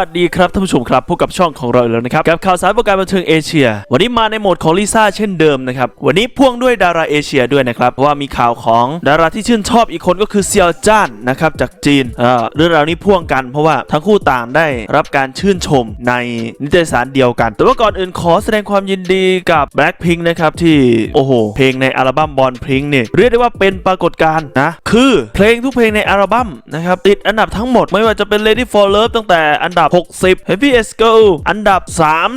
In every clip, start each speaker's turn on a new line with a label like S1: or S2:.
S1: วัสดีครับท่านผู้ชมครับพบกับช่องของเราอีกแล้วนะครับกับข่าวสารวงการบันเทิงเอเชีย วันนี้มาในโหมดของลิซ่าเช่นเดิมนะครับวันนี้พ่วงด้วยดาราเอเชียด้วยนะครับเพราะว่ามีข่าวของดาราที่ชื่นชอบอีกคนก็คือเซียวจ้านนะครับจากจีนเอ่อเรื่องราวนี้พ่วงกันเพราะว่าทั้งคู่ต่างได้รับการชื่นชมในนิตยสารเดียวกัน แต่ว่าก่อนอื่นขอแสดงความยินดีกับ Blackpink นะครับที่โอ้โหเพลงในอัลบั้มบอลพิงเนี่ยเรียกได้ว่าเป็นปรากฏการณ์นะคือเพลงทุกเพลงในอัลบั้มนะครับติดอันดับทั้งหมดไม่ว่าจะเป็น Lady for Love ตั้งแต่อันดับ60 Happy S Girl อันดับ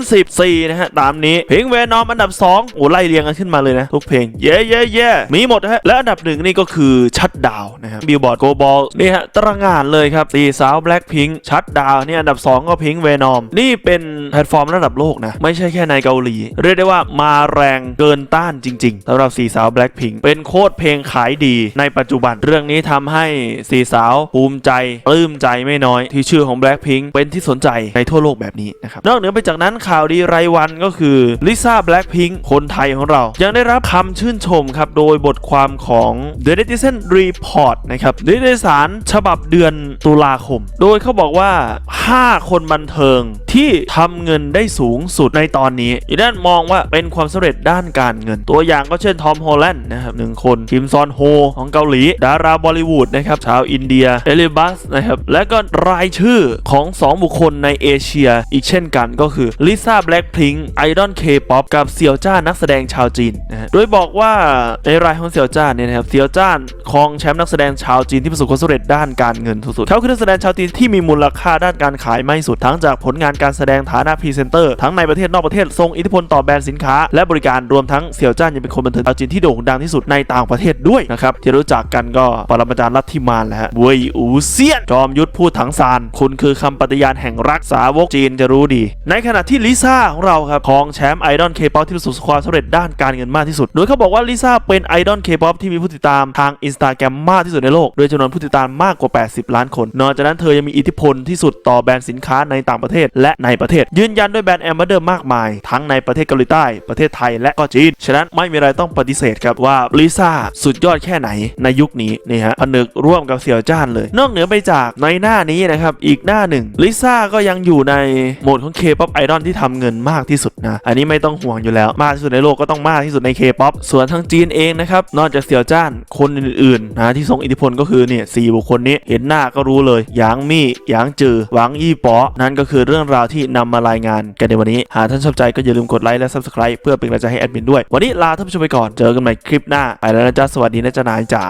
S1: 34 นะฮะ ตามนี้ เพลงเวนอมอันดับ 2 โอ้ไล่เรียงกันขึ้นมาเลยนะ ทุกเพลง เย้เย้เย้มีหมดนะฮะ และอันดับหนึ่งนี่ก็คือชัดดาวนะครับบิลบอร์ดโกบอลนี่ฮะตระหงานเลยครับสี่สาวแบล็คพิงชัดดาวนี่อันดับ 2 ก็พิงเวนอมนี่เป็นแพลตฟอร์มระดับโลกนะ ไม่ใช่แค่ในเกาหลี เรียกได้ว่ามาแรงเกินต้านจริงๆสำหรับสี่สาวแบล็คพิงเป็นโคตรเพลงขายดีในปัจจุบันเรื่องนี้ทำให้สี่สาวภูมิใจปลื้มใจไม่น้อยที่ชื่อของ Blackpink เป็นที่สนใจในทั่วโลกแบบนี้นะครับ นอกเหนือไปจากนั้นข่าวดีรายวันก็คือลิซ่าแบล็กพิงคนไทยของเรา ยังได้รับคำชื่นชมครับ โดยบทความของ The Netizen Report นะครับนิตยสารฉบับเดือนตุลาคม โดยเขาบอกว่า 5คนบันเทิงที่ทำเงินได้สูงสุดในตอนนี้อีด้านมองว่าเป็นความสำเร็จด้านการเงิน ตัวอย่างก็เช่นทอมโฮแลนด์นะครับหนึ่งคนคิมซอนโฮของเกาหลี ดาราบอลิวูดนะครับชาวอินเดียเอลิบัสนะครับและก็รายชื่อของ 2 บุคคลในเอเชีย อีกเช่นกันก็คือลิซ่าแบล็คพิงไอดอลเคป๊อปกับเซียวจ้านักแสดงชาวจีนนะฮะโดยบอกว่าในรายของเซียวจ้าเนี่ยนะครับเซียวจ้านครองแชมป์นักแสดงชาวจีนที่ประสบความสำเร็จด้านการเงินสุดๆเขาคือนักแสดงชาวจีนที่มีมูลค่าด้านการขายไม่สุดทั้งจากผลงานการแสดงฐานะพรีเซนเตอร์ทั้งในประเทศนอกประเทศทรงอิทธิพลต่อแบรนด์สินค้า และบริการรวมทั้งเสี่ยวจ้านยังเป็นคนบันเทิงชาวจีนที่โด่งดังที่สุดในต่างประเทศด้วยนะครับที่รู้จักกันก็ปรมาจารย์ลัทธิมานแหละฮะเวยอูเซียนจอมยุทธพูดถังซาน คุณคือคำปฏิญาณแห่งรักษาวกจีนจะรู้ดี ในขณะที่ลิซ่าของเราครับครองแชมป์ไอดอลเคป๊อปที่ประสบความสำเร็จด้านการเงินมากที่สุด โดยเขาบอกว่าลิซ่าเป็นไอดอลเคป๊อปที่มีผู้ติดตามทางอินสตาแกรมมากที่สุดในโลกโดยจำนวนผู้ติดตามมากกว่า 80 ล้านคน นอกจากนั้นเธอยังมีอิทธิพลที่สุดต่อแบรนด์สินค้าในต่างประเทศ และในประเทศ ยืนยันด้วยแบรนด์แอมบเดอร์มากมาย ทั้งในประเทศเกาหลีใต้ประเทศไทยและก็จีน ฉะนั้นไม่มีอะไรต้องปฏิเสธครับว่าลิซ่าสุดยอดแค่ไหนในยุคนี้นี่ฮะผนึกร่วมกับเสี่ยวจ้านเลย นอกเหนือไปจากในหน้านี้นะครับอีกหน้าหนึ่งลิซ่าก็ยังอยู่ในโหมดของเคป๊อปไอดอลที่ทำเงินมากที่สุดนะอันนี้ไม่ต้องห่วงอยู่แล้วมากที่สุดในโลกก็ต้องมากที่สุดในเคป๊อปส่วนทางจีนเองนะครับนอกจากเสี่ยวจ้านคนอื่นๆนะที่ทรงอิทธิพลก็คือเนี่ยสี่บุคคลนี้เห็นหน้าก็รู้เลยหยางมี่หยางจือหวังยี่ป๋อนั่นก็คือเรื่องราวที่นำมารายงานกันในวันนี้ หากท่านชอบใจก็อย่าลืมกดไลค์และ subscribe เพื่อเป็นกำลังใจให้แอดมินด้วย วันนี้ลาท่านผู้ชมไปก่อน เจอกันใหม่คลิปหน้า ไปแล้วนะจ๊ะ สวัสดีนะจ๊ะนายจ๋า